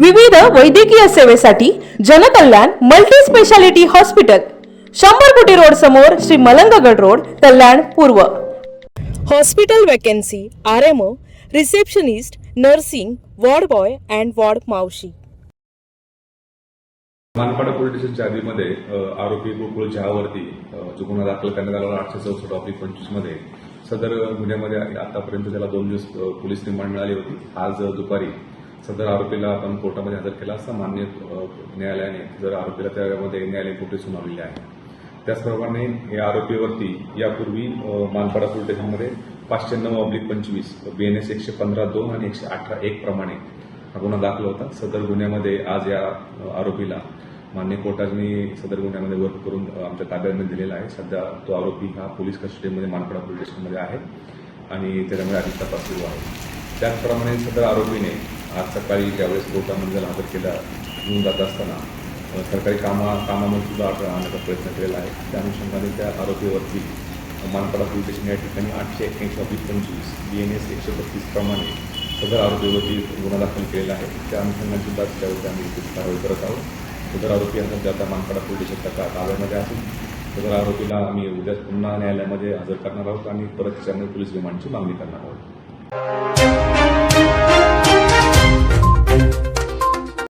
विविध वैद्यकीय सेवेसाठी जनकल्याण मल्टी स्पेशालिटी हॉस्पिटल शंभर कोटी रोड समोर श्री मलंगगड रोड कल्याण पूर्व. Hospital vacancy R M O receptionist nursing ward boy and ward मावशी. मानपाडा पोलीस स्टेशनच्या अ, आरोपी गोकुळ चहावरती अ, जो गुन्हा दाखल करण्यात आला आठशे चौसष्ट ऑब्लिक पंचवीसमध्ये सदर गुन्ह्यामध्ये आतापर्यंत त्याला दोन दिवस पोलीस रिमांड मिळाली होती. आज दुपारी सदर आरोपीला आपण कोर्टामध्ये हजर केला असता मान्य न्यायालयाने जर आरोपीला त्यामध्ये न्यायालयीन कोठे सुनावलेली आहे. त्याचप्रमाणे या आरोपीवरती यापूर्वी मानपाडा पोलीस स्टेशनमध्ये पाचशे नऊ ऑब्लिक पंचवीस बीएनएस एकशे पंधरा दोन आणि एकशे अठरा एक प्रमाणे हा गुन्हा दाखल होता. सदर गुन्ह्यामध्ये आज या आरोपीला मान्य कोर्टाने सदर गुन्ह्यामध्ये वर्क करून आमच्या ताब्यामध्ये दिलेला आहे. सध्या तो आरोपी हा पोलीस कस्टडीमध्ये मानपाडा पोलीस स्टेशनमध्ये आहे आणि त्याच्यामध्ये अधिक तपास सुरू आहे. त्याचप्रमाणे सदर आरोपीने आज सकाळी ज्यावेळेस कोर्टामध्ये त्याला हजर केला घेऊन जात असताना सरकारी कामा कामामध्ये सुद्धा अडथळा आणण्याचा प्रयत्न केलेला आहे. त्या अनुषंगाने त्या आरोपीवरती मानपाडा पोलीस स्टेशन या ठिकाणी आठशे एक्क्याऐंशी ऑब्लिक पंचवीस बी एन एस एकशे बत्तीस प्रमाणे सदर आरोपीवरती गुन्हा दाखल केलेला आहे. त्या अनुषंगाने सुद्धा त्यावरती आम्ही कारवाई करत आहोत. सदर आरोपी हा सध्या आता मानपाडा पोलीस स्टेशनच्या ताब्यामध्ये असून सदर आरोपीला आम्ही उद्या पुन्हा न्यायालयामध्ये हजर करणार आहोत आणि परत त्याच्यामध्ये पोलीस रिमांडची मागणी करणार आहोत.